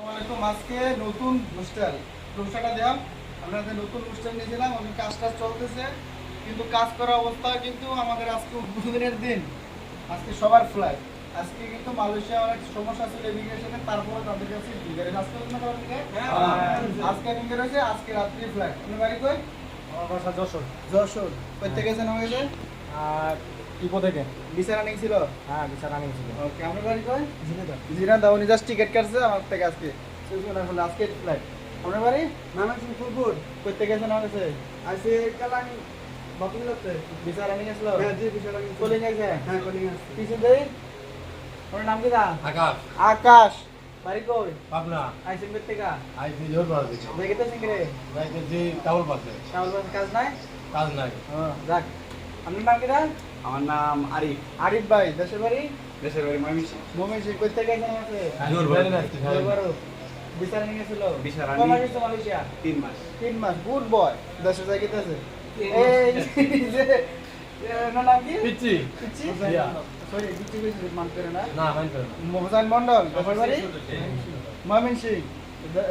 আসসালামাইকুম আজকে নতুন হোস্টেল হোস্টেলটা দিলাম আপনাদের নতুন হোস্টেল নিয়েছিলাম আমি কাজ টাজ চলতেছে। কিন্তু কাজ করা অবস্থা কিন্তু আমাদের আজকে উদ্বোধনের দিন। আজকে সবার ফ্লাইট আজকে কিন্তু মালয়েশিয়া অনেক সমস্যা ছিল ইমিগ্রেশনে তারপরে তাদের কাছে বিগারে আজকে আজকে হয়েছে আজকে রাত্রি ফ্লাইট আপনি বাড়ি কই? আমার বাসা যশোর। যশোর। প্রত্যেক আমার আর ইপো থেকে। বিচারা নিয়ে ছিল? হ্যাঁ বিচার আনি ছিল। ওকে আপনার বাড়ি কই ঝিনেদা জিরা উনি জাস্ট টিকিট কাটছে আমার থেকে আজকে। সুযোগ হলো আজকে ফ্লাইট আপনার বাড়ি? মামাসিং ফুলপুর। প্রত্যেক গেছেন আমার কাছে আছে কালাং বাপুলতে বিচার আনি গেছিল হ্যাঁ জি কলিং আছে? হ্যাঁ কলিং আছে। কিছু দেই ওর নাম কি দা? আকাশ। আকাশ। বাড়ি কই? পাবনা। আইসেন প্রত্যেকা আইসি জোর গেছে। দেখতে সিং রে যাইতেছি টাউল পাশে চাউল বাস কাজ নাই? কাজ নাই। হ্যাঁ যাক। আপনার নাম কি দা? আমার নাম আরিফ। আরিফ ভাই দেশের বাড়ি? দেশের বাড়ি ময়মনসিং মোমেন সিং কই থেকে গেছেন বিচার নিয়ে গেছিল? বিচার আনি- কমার গেছে মালয়েশিয়া? তিন মাস। তিন মাস। Good boy. দেশের জায়গাতে আছে এই যে কি? মন্ডল দেশের সিং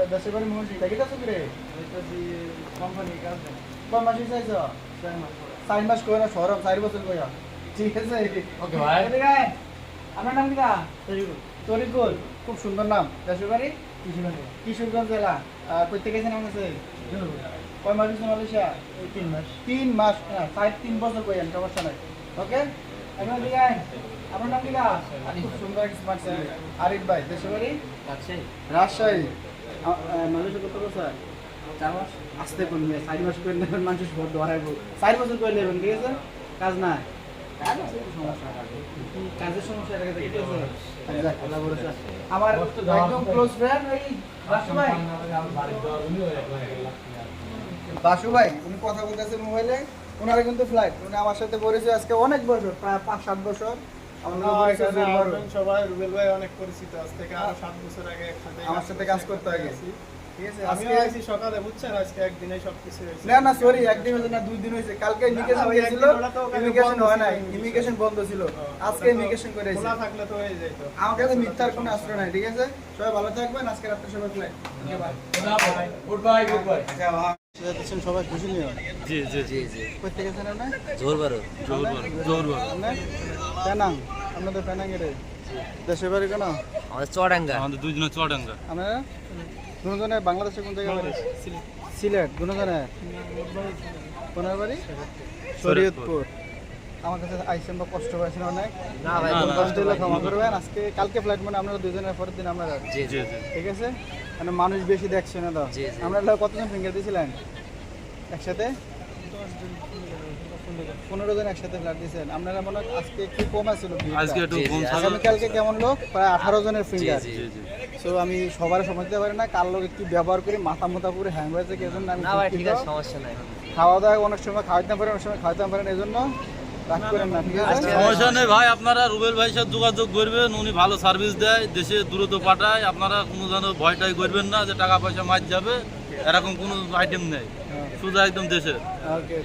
দেশের বাড়ি মোহন সিং দেখি তো রে কোম্পানি কাজ কয় মাস চার মাস কই না সরম চার বছর কই ঠিক আছে। ওকে ভাই। এদিকে আপনার নাম তরিকুল। খুব সুন্দর নাম। দেশের বাড়ি? কিশোরগঞ্জ। জেলা। আমার কাছে কয় মাস মালয়েশিয়া? তিন মাস। তিন মাস। হ্যাঁ চার তিন বছর কই আমি সমস্যা নাই। ওকে? এখন আপনার নাম কি খুব সুন্দর স্মার্ট ছেলে। আরিফ ভাই দেশের বাড়ি? রাজশাহী। মালয়েশিয়া কত বছর? চার মাস? আসতে কোন চার মাস করে নেবেন মানুষ ভোট ধরাইব। চার বছর করে নেবেন ঠিক আছে? কাজ নাই। আমার বাসু ভাই উনি কথা বলতেছে মোবাইলে ওনারা কিন্তু ফ্লাইট উনি আমার সাথে পরিচয় আজকে অনেক বছর প্রায় পাঁচ সাত বছর। সবাই রুবেল ভাই অনেক পরিচিত আজ থেকে আরও সাত বছর আগে আমার সাথে কাজ করতে আগে ঠিক আজকে সকালে বুঝছেন? আজকে একদিনে সবকিছু না না সরি একদিন হয়েছে না দুই দিন হয়েছে। কালকে ইমিগ্রেশন ওই গিয়েছিল একদিন ওরা তো ওখানে ইমিগ্রেশন বন্ধ ছিল। ইমিগ্রেশন বন্ধ ছিল। আজকে ইমিগ্রেশন করে থাকলে তো হয়ে যেত আমার কাছে মিথ্যার কোনো আশ্রয় নাই ঠিক আছে? সবাই ভালো থাকবেন আজকে রাত্রে সবাই flight. Goodbye goodbye সবাই খুশি নিও? জি জি জি জি। কোথা গেছেন আপনি? জোর বারো জোর জোর আপনাদের পেনাং? এর দেশের বাড়ি কেন? আমাদের চড়াঙ্গা আমাদের দুজনের চড়াঙ্গা আপনারা দুজনে বাংলাদেশে কোন জায়গায় বাড়ি? সিলেট। দুজনে? কোনার বাড়ি শরীয়তপুর। আমার কাছে আইসেন বা কষ্ট পাইছেন অনেক। কষ্ট হলে ক্ষমা করবেন। আজকে কালকে ফ্লাইট মানে আপনারা দুজনের পরের দিন আমরা ঠিক আছে? মানে মানুষ বেশি দেখছে না তো। আমরা কতজন ফিঙ্গার দিয়েছিলেন একসাথে? পনেরো জন একসাথে ফ্ল্যাট দিয়েছেন আপনারা মনে হয় আজকে একটু কম আছিল আগামীকালকে কেমন লোক? প্রায় আঠারো জনের ফিঙ্গার সো আমি সবার সময় দিতে পারি না কার লোক একটু ব্যবহার করি মাথা মাথা পুরো হ্যাং হয়েছে কি জন্য আমি না ঠিক আছে সমস্যা নাই। খাওয়া দাওয়া অনেক সময় খাওয়াইতে পারেন অনেক সময় খাওয়াইতে পারেন এই জন্য রাগ করেন না ঠিক আছে? আজকে- সমস্যা নেই ভাই আপনারা রুবেল ভাইয়ের সাথে যোগাযোগ করবেন উনি ভালো সার্ভিস দেয় দেশে দ্রুত পাঠায় আপনারা কোনো যেন ভয়টাই করবেন না যে টাকা পয়সা মার যাবে এরকম কোনো আইটেম নেই। শুধু একদম দেশে।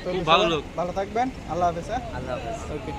খুব ভালো লোক। ভালো থাকবেন আল্লাহ হাফেজ হ্যাঁ? আল্লাহ হাফেজ। ওকে